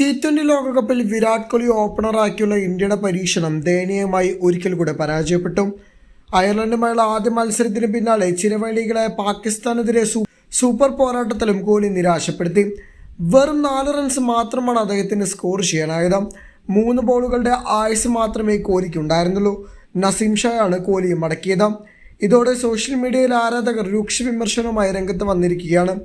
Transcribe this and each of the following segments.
T twenty ലോകകപ്പിൽ വിരാട് കോഹ്ലി ഓപ്പണറാക്കിയുള്ള ഇന്ത്യയുടെ പരീക്ഷണം ദയനീയമായി ഒരിക്കൽ കൂടെ പരാജയപ്പെട്ടു. അയർലൻഡുമായുള്ള ആദ്യ മത്സരത്തിന് പിന്നാലെ ചിരവേളികളായ പാകിസ്ഥാനെതിരെ സൂപ്പർ പോരാട്ടത്തിലും കോഹ്ലി നിരാശപ്പെടുത്തി. വെറും നാല് റൺസ് മാത്രമാണ് അദ്ദേഹത്തിന് സ്കോർ ചെയ്യാനായത്. മൂന്ന് ബോളുകളുടെ ആയുസ് മാത്രമേ കോഹ്ലിക്ക് ഉണ്ടായിരുന്നുള്ളൂ. നസീം ഷായാണ് കോഹ്ലിയെ മടക്കിയത്. ഇതോടെ സോഷ്യൽ മീഡിയയിൽ ആരാധകർ രൂക്ഷ വിമർശനവുമായി രംഗത്ത് വന്നിരിക്കുകയാണ്.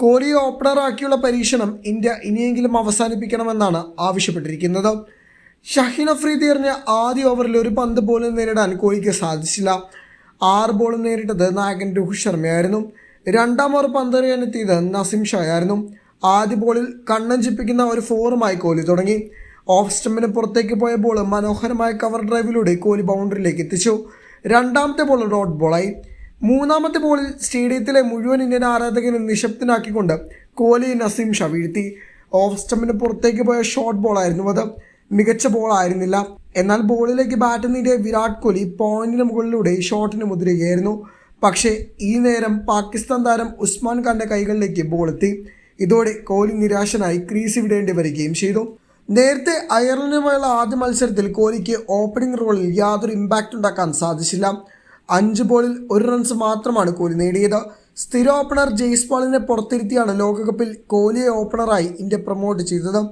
കോഹ്ലിയെ ഓപ്പണറാക്കിയുള്ള പരീക്ഷണം ഇന്ത്യ ഇനിയെങ്കിലും അവസാനിപ്പിക്കണമെന്നാണ് ആവശ്യപ്പെട്ടിരിക്കുന്നത്. ഷഹീൻ അഫ്രീദി എറിഞ്ഞ ആദ്യ ഓവറിൽ ഒരു പന്ത് പോലും നേരിടാൻ കോഹ്ലിക്ക് സാധിച്ചില്ല. ആറ് ബോളും നേരിട്ടത് നായകൻ രോഹിത് ശർമ്മയായിരുന്നു. രണ്ടാം ഓവർ പന്തെറിയാനെത്തിയത് നസീം ഷായായിരുന്നു ആദ്യ ബോളിൽ കണ്ണഞ്ചിപ്പിക്കുന്ന ഒരു ഫോറുമായി കോഹ്ലി തുടങ്ങി. ഓഫ് സ്റ്റമ്പിന് പുറത്തേക്ക് പോയ ബോൾ മനോഹരമായ കവർ ഡ്രൈവിലൂടെ കോഹ്ലി ബൗണ്ടറിയിലേക്ക് എത്തിച്ചു. രണ്ടാമത്തെ ബോൾ ഡോട്ട് ബോളായി മൂന്നാമത്തെ ബോളിൽ സ്റ്റേഡിയത്തിലെ മുഴുവൻ ഇന്ത്യൻ ആരാധകനെ നിശബ്ദനാക്കിക്കൊണ്ട് കോഹ്ലി നസീം ഷാ വീഴ്ത്തി ഓഫ് സ്റ്റമ്പിന് പുറത്തേക്ക് പോയ ഷോർട്ട് ബോളായിരുന്നു അത്. മികച്ച ബോൾ ആയിരുന്നില്ല. എന്നാൽ ബോളിലേക്ക് ബാറ്റ് നേടിയ വിരാട് കോഹ്ലി പോയിന്റിന് മുകളിലൂടെ ഷോട്ടിന് മുതിരുകയായിരുന്നു. പക്ഷേ ഈ നേരം പാകിസ്ഥാൻ താരം ഉസ്മാൻ ഖാന്റെ കൈകളിലേക്ക് ബോൾ എത്തി. ഇതോടെ കോഹ്ലി നിരാശനായി ക്രീസ് വിടേണ്ടി വരികയും ചെയ്തു. നേരത്തെ അയർലൻഡുമായുള്ള ആദ്യ മത്സരത്തിൽ കോഹ്ലിക്ക് ഓപ്പണിംഗ് റോളിൽ യാതൊരു ഇമ്പാക്റ്റ് ഉണ്ടാക്കാൻ സാധിച്ചില്ല. അഞ്ച് ബോളിൽ ഒരു റൺസ് മാത്രമാണ് കോഹ്ലി നേടിയത്. സ്ഥിര ഓപ്പണർ ജെയ്സ്വാളിനെ പുറത്തിരുത്തിയാണ് ലോകകപ്പിൽ കോഹ്ലിയെ ഓപ്പണറായി ഇന്ത്യ പ്രൊമോട്ട് ചെയ്തത്.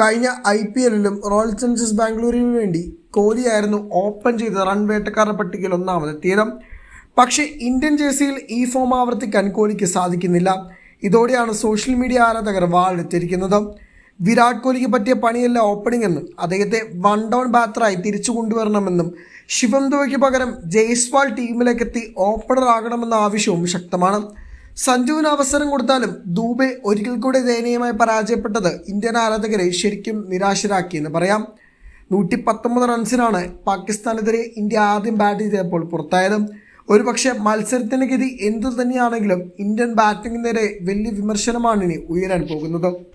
കഴിഞ്ഞ ഐ പി എല്ലിലും റോയൽ ചലഞ്ചേഴ്സ് ബാംഗ്ലൂരിന് വേണ്ടി കോഹ്ലിയായിരുന്നു ഓപ്പൺ ചെയ്ത റൺ വേട്ടക്കാരുടെ പട്ടികയിൽ ഒന്നാമതെത്തിയത്. പക്ഷേ ഇന്ത്യൻ ജേഴ്സിയിൽ ഈ ഫോം ആവർത്തിക്കാൻ കോഹ്ലിക്ക് സാധിക്കുന്നില്ല. ഇതോടെയാണ് സോഷ്യൽ മീഡിയ ആരാധകർ വാളെടുത്തിരിക്കുന്നത്. വിരാട് കോഹ്ലിക്ക് പറ്റിയ പണിയല്ല ഓപ്പണിംഗ് എന്നും. അദ്ദേഹത്തെ വൺ ഡൗൺ ബാറ്ററായി തിരിച്ചു കൊണ്ടുവരണമെന്നും ശിവം ദുബയ്ക്ക് പകരം ജയ്സ്വാൾ ടീമിലേക്ക് എത്തി ഓപ്പണർ ആകണമെന്ന ആവശ്യവും ശക്തമാണ്. സഞ്ജുവിന് അവസരം കൊടുത്താലും ദൂബെ ഒരിക്കൽ കൂടി ദയനീയമായി പരാജയപ്പെട്ടത് ഇന്ത്യൻ ആരാധകരെ ശരിക്കും നിരാശരാക്കിയെന്ന് പറയാം. നൂറ്റി പത്തൊമ്പത് റൺസിനാണ് പാകിസ്ഥാനെതിരെ ഇന്ത്യ ആദ്യം ബാറ്റ് ചെയ്തപ്പോൾ പുറത്തായത്. ഒരുപക്ഷെ മത്സരത്തിന്റെ ഗതി എന്തു തന്നെയാണെങ്കിലും ഇന്ത്യൻ ബാറ്റിംഗ് വലിയ വിമർശനമാണ് ഇനി ഉയരാൻ പോകുന്നത്.